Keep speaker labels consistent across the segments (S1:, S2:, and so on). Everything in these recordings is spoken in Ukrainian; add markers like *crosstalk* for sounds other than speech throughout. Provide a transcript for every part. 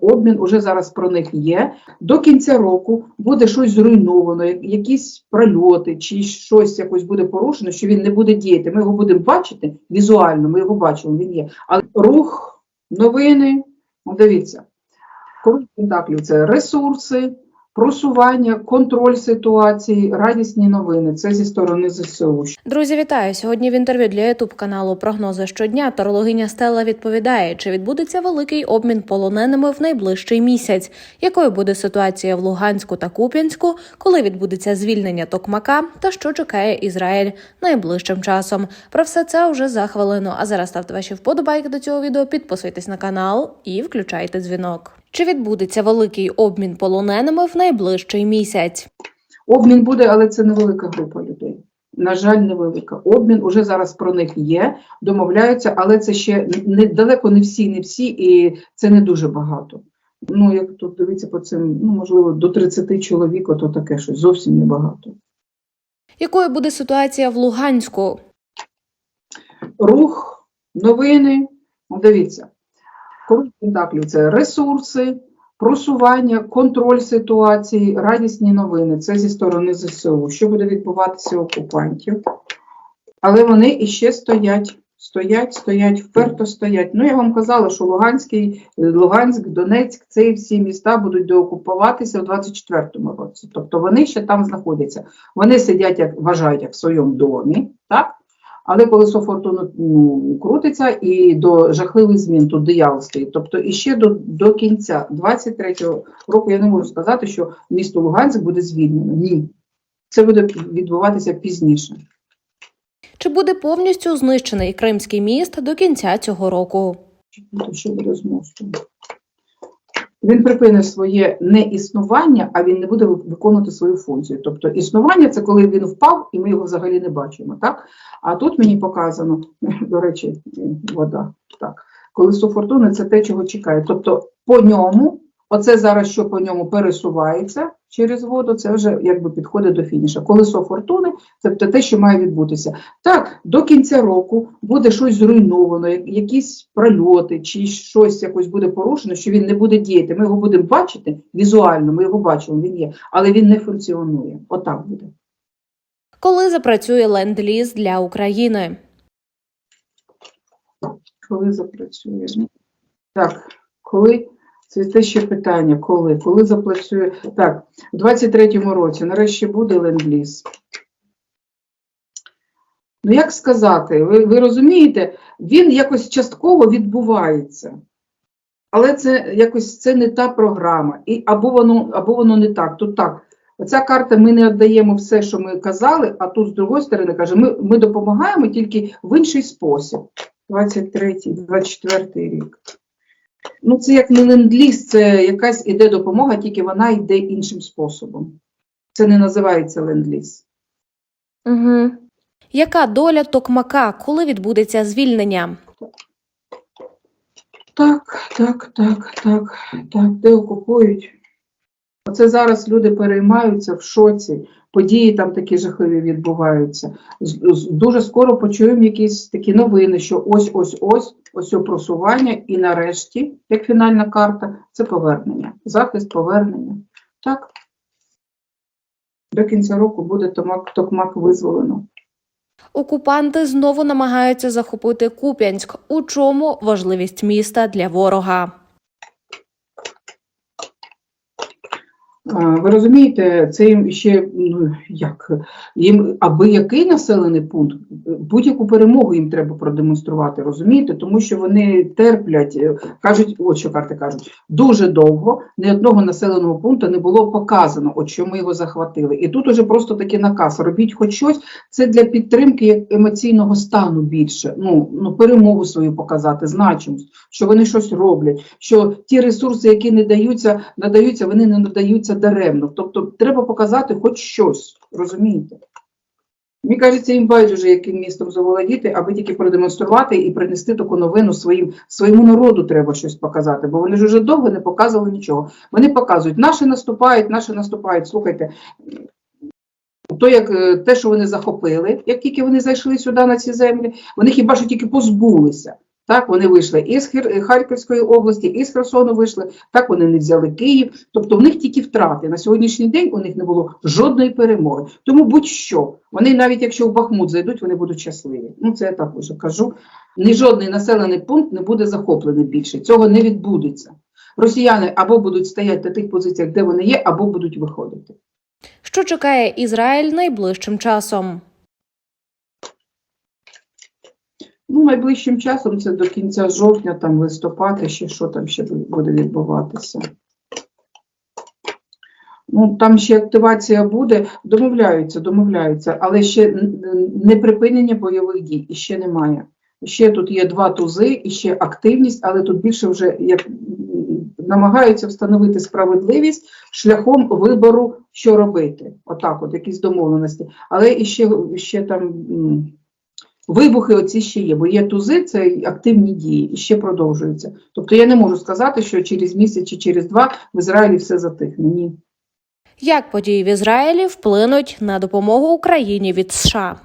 S1: Обмін уже зараз про них є. До кінця року буде щось зруйновано, якісь прольоти чи щось якось буде порушено, що він не буде діяти. Ми його будемо бачити візуально, ми його бачимо, він є. Але рух, новини, ну, дивіться, коли пентаклів це ресурси, просування, контроль ситуації, радісні новини. Це зі сторони ЗСУ.
S2: Друзі, вітаю! Сьогодні в інтерв'ю для ютуб каналу Прогнози щодня тарологиня Стелла відповідає, чи відбудеться великий обмін полоненими в найближчий місяць, якою буде ситуація в Луганську та Куп'янську, коли відбудеться звільнення Токмака та що чекає Ізраїль найближчим часом. Про все це вже за хвилину. А зараз ставте ваші вподобайки до цього відео, підписуйтесь на канал і включайте дзвінок. Чи відбудеться великий обмін полоненими в найближчий місяць?
S1: Обмін буде, але це невелика група людей. На жаль, невелика. Обмін уже зараз про них є, домовляються, але це ще не далеко не всі, не всі, і це не дуже багато. Ну, як тут дивіться по цим, ну можливо, до 30 чоловік, ото таке щось зовсім небагато.
S2: Якою буде ситуація в Луганську?
S1: Рух, новини. Дивіться, пентаклів це ресурси, просування, контроль ситуації, радісні новини. Це зі сторони ЗСУ. Що буде відбуватися окупантів? Але вони іще стоять, стоять, стоять, вперто стоять. Ну, я вам казала, що Луганський, Луганськ, Донецьк, ці всі міста будуть доокупуватися в 24-му році. Тобто вони ще там знаходяться. Вони сидять, як вважають, як в своєму домі, так? Але колесо фортуни ну, крутиться і до жахливих змін тут стоїть. Тобто іще до, до кінця 23-го року я не можу сказати, що місто Луганськ буде звільнено. Ні. Це буде відбуватися пізніше.
S2: Чи буде повністю знищений Кримський міст до кінця цього року?
S1: Тобто, що буде з мостом? Він припинить своє неіснування, а він не буде виконувати свою функцію. Тобто існування це коли він впав і ми його взагалі не бачимо. Так? А тут мені показано, *laughs* до речі, вода. Так. Колесо фортуни це те, чого чекає. Тобто по ньому, оце зараз, що по ньому пересувається через воду, це вже якби підходить до фініша. Колесо фортуни це те, що має відбутися. Так, до кінця року буде щось зруйновано, якісь прольоти чи щось якось буде порушено, що він не буде діяти. Ми його будемо бачити візуально, ми його бачимо, він є, але він не функціонує. Отак буде.
S2: Коли запрацює ленд-ліз для України?
S1: Коли запрацює? Так, коли це ще питання, коли? Коли запрацює? Так, у 23-му році нарешті буде ленд-ліз. Ну, як сказати, ви, ви розумієте, він якось частково відбувається. Але це якось це не та програма. І або воно, або воно не так. Тут так. Оця карта ми не віддаємо все, що ми казали, а тут з другої сторони каже, ми, ми допомагаємо тільки в інший спосіб. 23-й, 24-й рік. Ну, це як не ленд-ліз, це якась іде допомога, тільки вона йде іншим способом. Це не називається ленд-ліз.
S2: Угу. Яка доля Токмака, коли відбудеться звільнення?
S1: Так, так, так, так, так, де окупують. Оце зараз люди переймаються в шоці, події там такі жахливі відбуваються. Дуже скоро почуємо якісь такі новини, що ось, ось, ось, ось о просування, і нарешті, як фінальна карта, це повернення. Захист повернення. Так. До кінця року буде томак, токмак визволено.
S2: Окупанти знову намагаються захопити Куп'янськ. У чому важливість міста для ворога?
S1: Ви розумієте, це їм ще ну як їм аби який населений пункт, будь-яку перемогу їм треба продемонструвати, розумієте? Тому що вони терплять, е, кажуть, от що карти кажуть, дуже довго ні одного населеного пункту не було показано, от що ми його захватили. І тут уже просто такий наказ: робіть хоч щось. Це для підтримки емоційного стану більше. Ну ну перемогу свою показати, значимость, що вони щось роблять, що ті ресурси, які не даються, надаються, вони не надаються даремно. Тобто треба показати хоч щось, розумієте? Мені кажеться, їм байдуже, яким містом заволодіти, аби тільки продемонструвати і принести таку новину своїм, своєму народу треба щось показати, бо вони ж уже довго не показували нічого. Вони показують, наші наступають, наші наступають. Слухайте, то як е, те, що вони захопили, як тільки вони зайшли сюди на ці землі, вони хіба що тільки позбулися. Так, вони вийшли із Харківської області, із Херсону вийшли. Так, вони не взяли Київ. Тобто в них тільки втрати. На сьогоднішній день у них не було жодної перемоги. Тому будь-що, вони навіть якщо в Бахмут зайдуть, вони будуть щасливі. Ну це я так уже кажу. Ні жодний населений пункт не буде захоплений більше. Цього не відбудеться. Росіяни або будуть стояти на тих позиціях, де вони є, або будуть виходити.
S2: Що чекає Ізраїль найближчим часом?
S1: Ну, найближчим часом це до кінця жовтня, там листопада, ще що там ще буде відбуватися. Ну, там ще активація буде, домовляються, домовляються, але ще не припинення бойових дій, і ще немає. Ще тут є два тузи, і ще активність, але тут більше вже як намагаються встановити справедливість шляхом вибору, що робити. Отак, от якісь домовленості. Але і ще, там вибухи оці ще є, бо є тузи, це активні дії, і ще продовжуються. Тобто я не можу сказати, що через місяць чи через два в Ізраїлі все затихне. Ні.
S2: Як події в Ізраїлі вплинуть на допомогу Україні від США?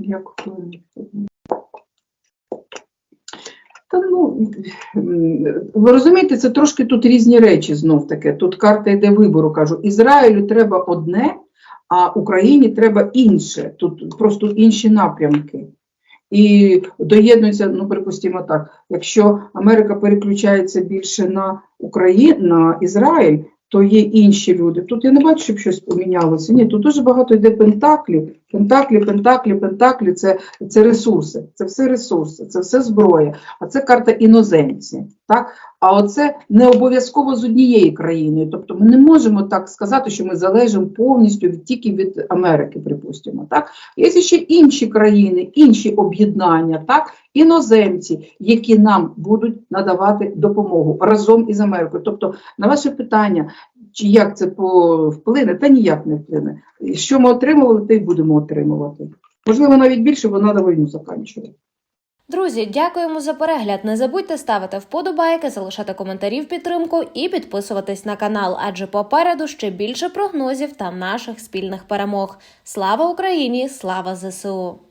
S1: Як? Та ну, ви розумієте, це трошки тут різні речі знов таки. Тут карта йде вибору. Кажу, Ізраїлю треба одне, а Україні треба інше. Тут просто інші напрямки. І доєднується, ну припустимо так, якщо Америка переключається більше на Україну, на Ізраїль, то є інші люди. Тут я не бачу, щоб щось помінялося. Ні, тут дуже багато йде пентаклів. Пентаклі, пентаклі, пентаклі це, це ресурси, це все ресурси, це все зброя, а це карта іноземці. Так? А оце не обов'язково з однією країною. Тобто ми не можемо так сказати, що ми залежимо повністю тільки від Америки, припустимо. Так? Є ще інші країни, інші об'єднання, так? іноземці, які нам будуть надавати допомогу разом із Америкою. Тобто, на ваше питання, чи як це вплине, та ніяк не вплине. Що ми отримували, те й будемо отримувати. Можливо, навіть більше, бо треба війну закінчувати.
S2: Друзі, дякуємо за перегляд. Не забудьте ставити вподобайки, залишати коментарі в підтримку і підписуватись на канал, адже попереду ще більше прогнозів та наших спільних перемог. Слава Україні! Слава ЗСУ!